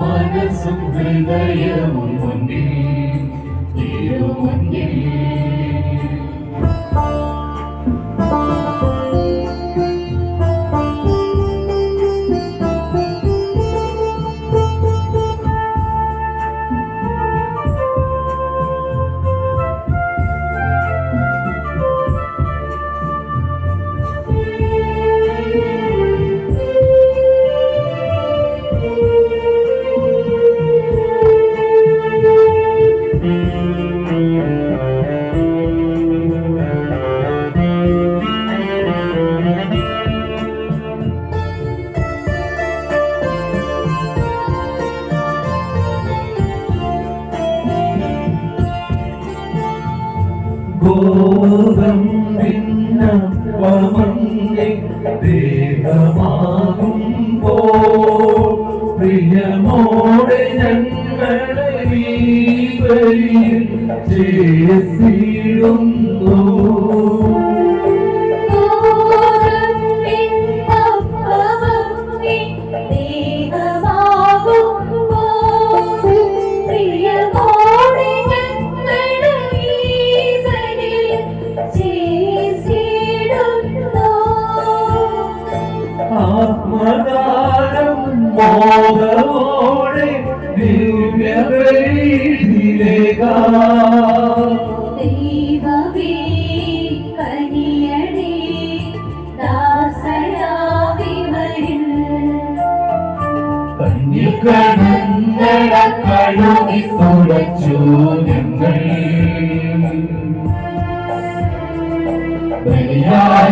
മനസ്സും ഹൃദയവും മുന്നിൽ തിരുമുന്നിൽ see.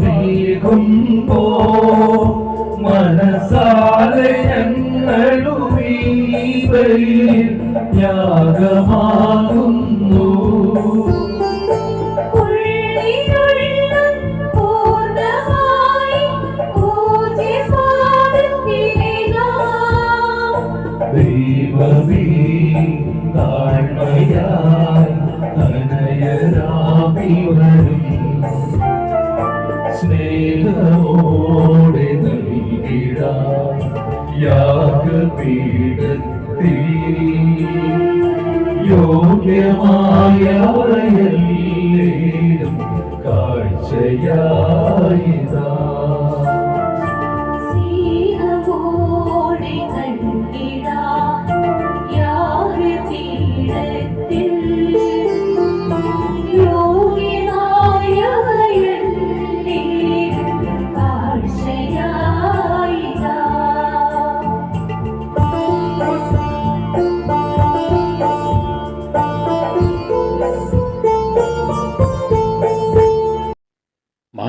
തിരുയാഗമേകുമ്പോ മനസാലെ ഞങ്ങളുമീ ബലിയിൽ യാഗപീഠത്തിൽ യോഗ്യമായവയെല്ലേലും കാഴ്ചയായിതാ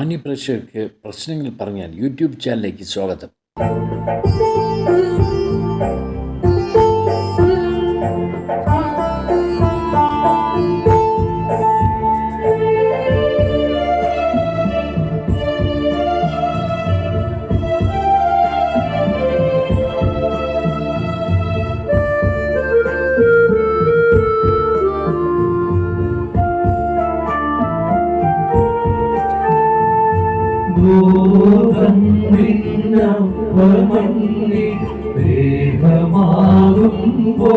മാന്യപ്രേക്ഷകർക്ക് പ്രശ്നങ്ങൾ പറഞ്ഞാൽ യൂട്യൂബ് ചാനലിലേക്ക് സ്വാഗതം. ദേഹമാകുമ്പോ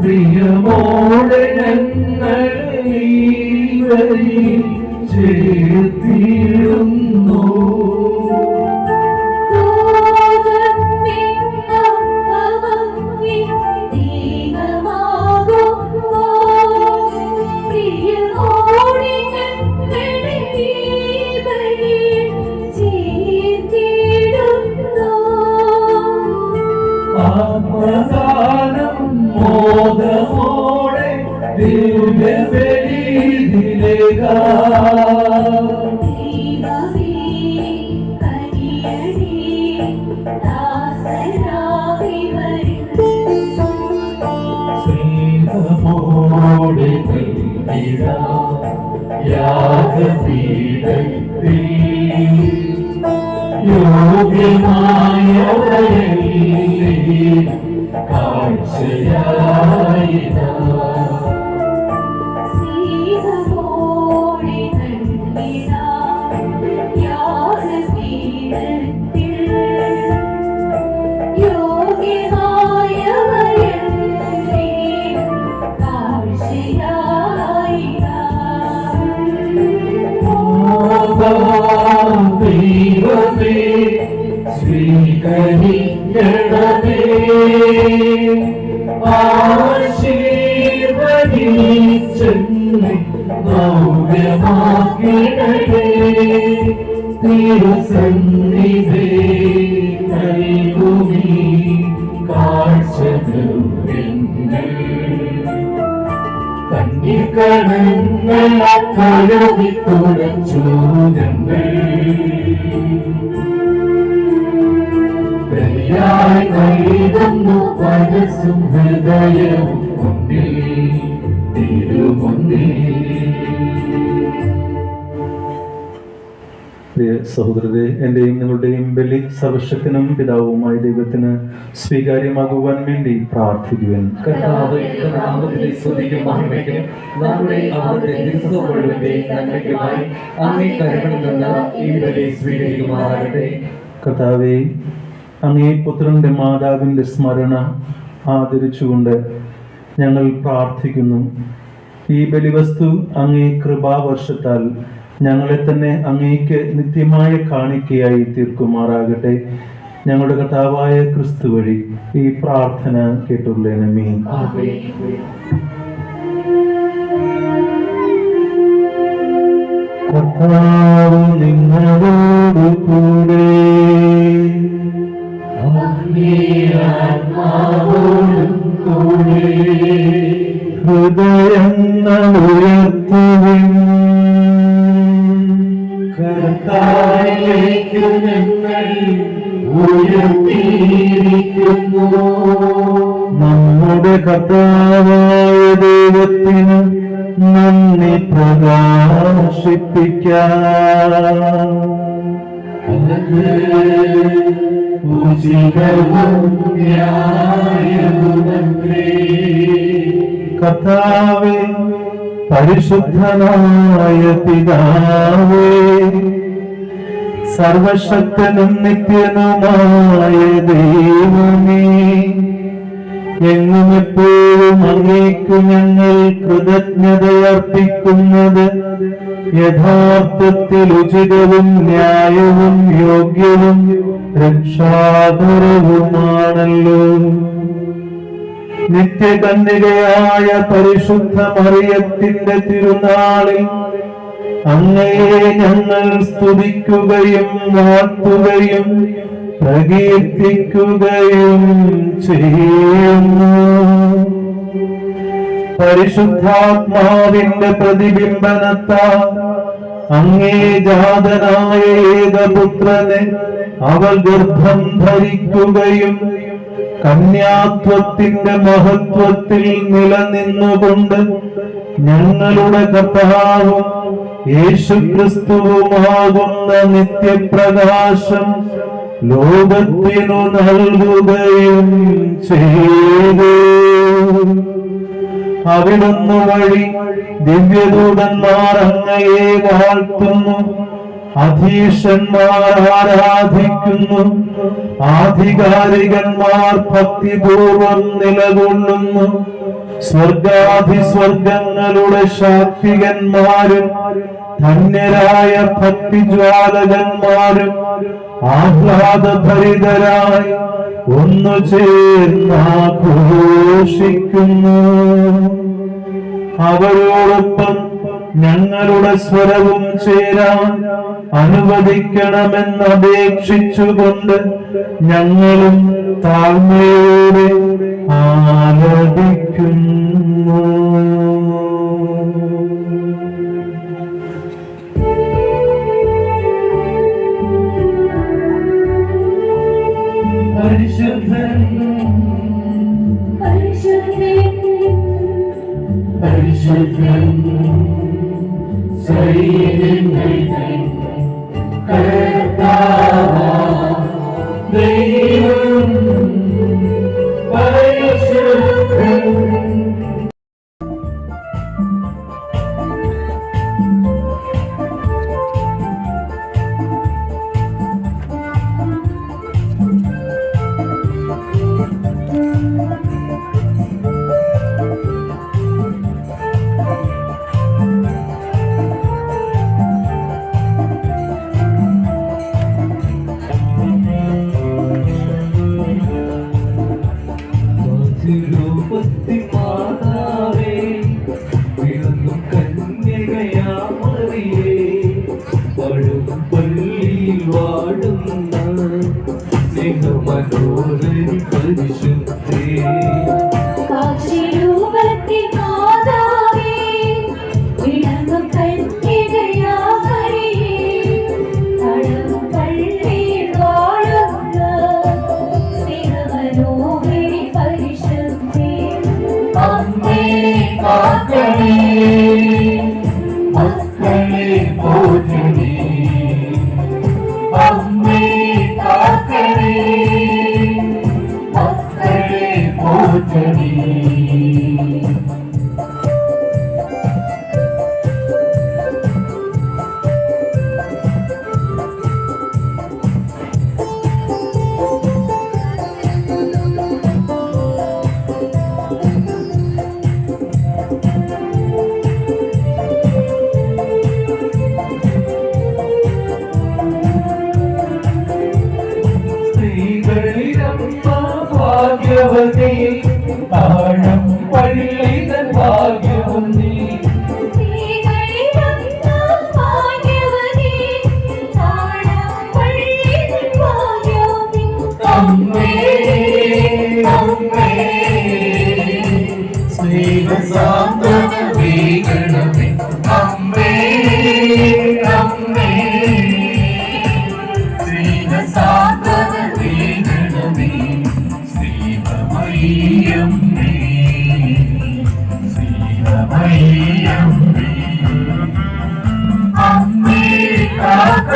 പ്രിയമോടെ ഞങ്ങൾ യാഗപീഠത്തിൽ യോഗ്യമായവരല്ലേ സ്വീകരിക്കണമേ ആശീർവദിച്ചെന്നെ നൗര്യമാക്കിടണേ തിരുസന്നിധേ നൽകുമീ കാഴ്ച ദ്രവ്യങ്ങൾ കണ്ണിക്കണങ്ങൾ കഴുകി തുടച്ചു ഞങ്ങൾ വൈകുന്നു മനസ്സും പ്രിയ സഹോദരരെ എന്റെയും നിങ്ങളുടെയും ബലി സർവശക്തനും പിതാവുമായ ദൈവത്തിന് സ്വീകാര്യമാകുവാൻ വേണ്ടി പ്രാർത്ഥിക്കുവാൻ. കർത്താവ് അങ്ങേ പുത്രന്റെ മാതാവിന്റെ സ്മരണ ആദരിച്ചുകൊണ്ട് ഞങ്ങൾ പ്രാർത്ഥിക്കുന്നു. ഈ ബലിവസ്തു അങ്ങേ കൃപാവർഷത്താൽ ഞങ്ങളെ തന്നെ അങ്ങേക്ക് നിത്യമായ കാണിക്കയായി തീർക്കുമാറാകട്ടെ. ഞങ്ങളുടെ കർത്താവായ ക്രിസ്തു വഴി ഈ പ്രാർത്ഥന കേട്ടുള്ളേനമേ ആമേൻ കർത്താവ് നിങ്ങളോട് കൂടെ ഹൃദയങ്ങൾ ഉയർത്തുവിൻ കർത്താവിലേക്ക് ഞങ്ങൾ ഉയർത്തിയിരിക്കുന്നു നമ്മുടെ കർത്താവായ ദൈവത്തിന് നന്ദി പ്രകാശിപ്പിക്കാം. കർത്താവേ പരിശുദ്ധനായ പിതാവേ സർവശക്തനും നിത്യനുമായ ദൈവമേ എങ്ങും എപ്പോഴും അങ്ങേക്കു ഞങ്ങൾ കൃതജ്ഞതയർപ്പിക്കുന്നത് യഥാർത്ഥത്തിൽ ഉചിതവും ന്യായവും യോഗ്യവും രക്ഷാകരവുമാണല്ലോ. നിത്യകന്യകയായ പരിശുദ്ധ മറിയത്തിന്റെ തിരുനാളിൽ അങ്ങയെ ഞങ്ങൾ സ്തുതിക്കുകയും വാഴ്ത്തുകയും പ്രകീർത്തിക്കുകയും ചെയ്യുന്നു. പരിശുദ്ധാത്മാവിന്റെ പ്രതിബിംബനത്താ അങ്ങേ ജാതനായ ഏകപുത്രനെ അവൾ ഗർഭം ധരിക്കുകയും കന്യാത്വത്തിന്റെ മഹത്വത്തിൽ നിലനിന്നുകൊണ്ട് ഞങ്ങളുടെ കർത്താവും യേശുക്രിസ്തുവുമാകുന്ന നിത്യപ്രകാശം ലോകത്തിനു നൽകുകയും ചെയ്തു. അവിടുന്ന് വഴി ദിവ്യദൂതന്മാർ അങ്ങയെ വാഴ്ത്തുന്നു. അധീശന്മാർ ആരാധിക്കുന്നു. ആധികാരികന്മാർ ഭക്തിപൂർവം നിലകൊള്ളുന്നു. സ്വർഗാധി സ്വർഗങ്ങളുടെ ശാക്തികന്മാരും ധന്യരായ ഭക്തിജ്വാലകന്മാരും ആഹ്ലാദഭരിതരായി ഒന്നു ചേർന്നാഘോഷിക്കുന്നു അവരോടൊപ്പം ഞങ്ങളുടെ സ്വരവും ചേരാൻ അനുവദിക്കണമെന്ന് അപേക്ഷിച്ചുകൊണ്ട് ഞങ്ങളും താഴ്മയോടെ ആലപിക്കുന്നു പരിശുദ്ധൻ പരിശുദ്ധൻ സൈന്യങ്ങൾ செய்தின் கர்த்தாவா தெய்வ போற்றினே பாதத்தில் பள்ளி தன்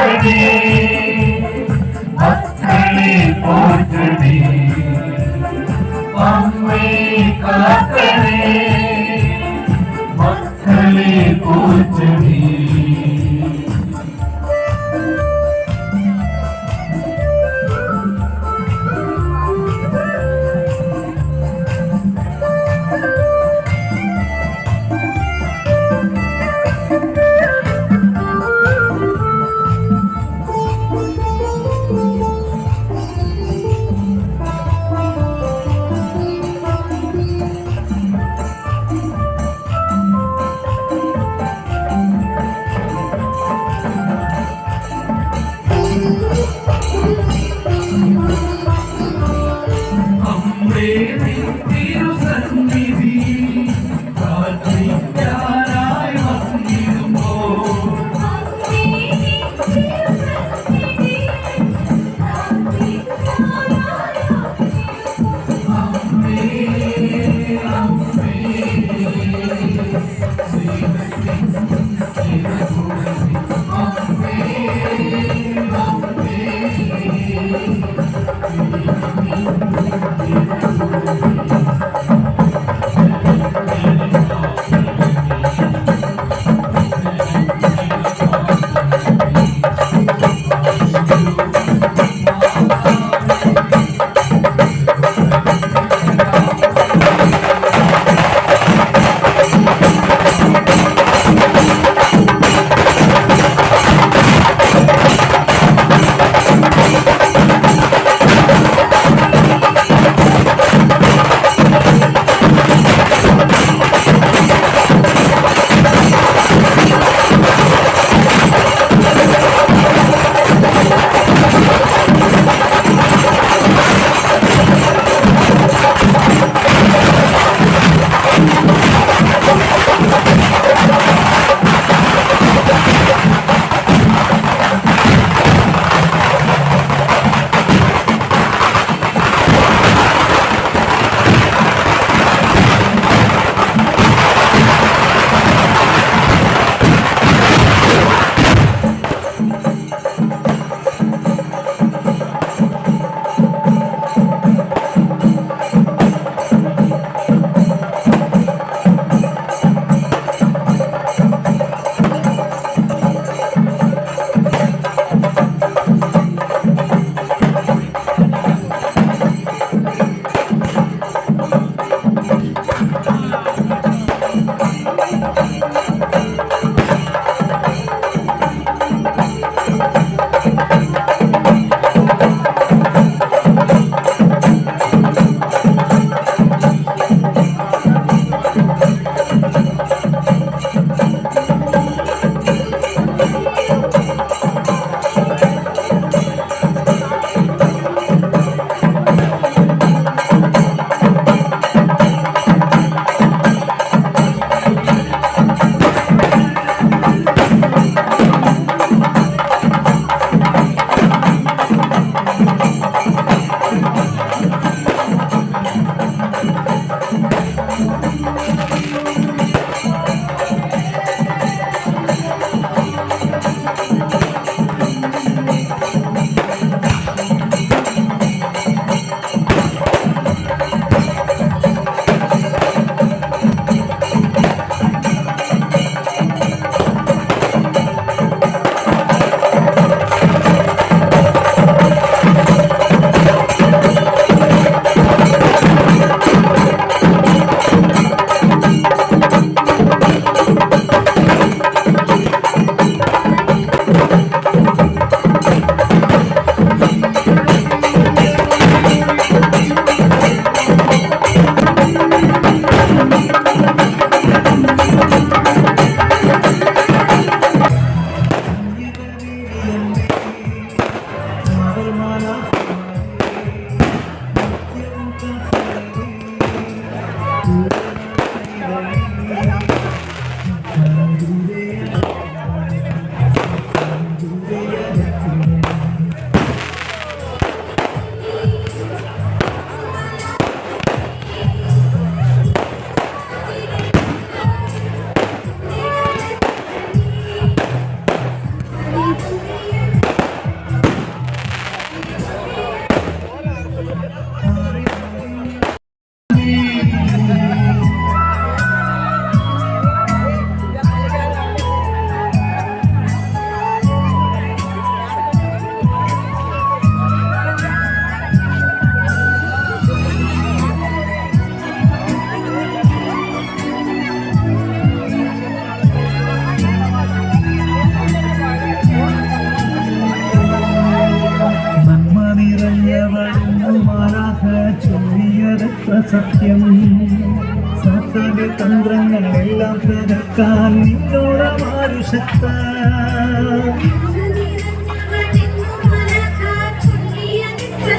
पहुँचने पत्थरे पहुँचने मम्मी का करे पत्थरे पहुँचने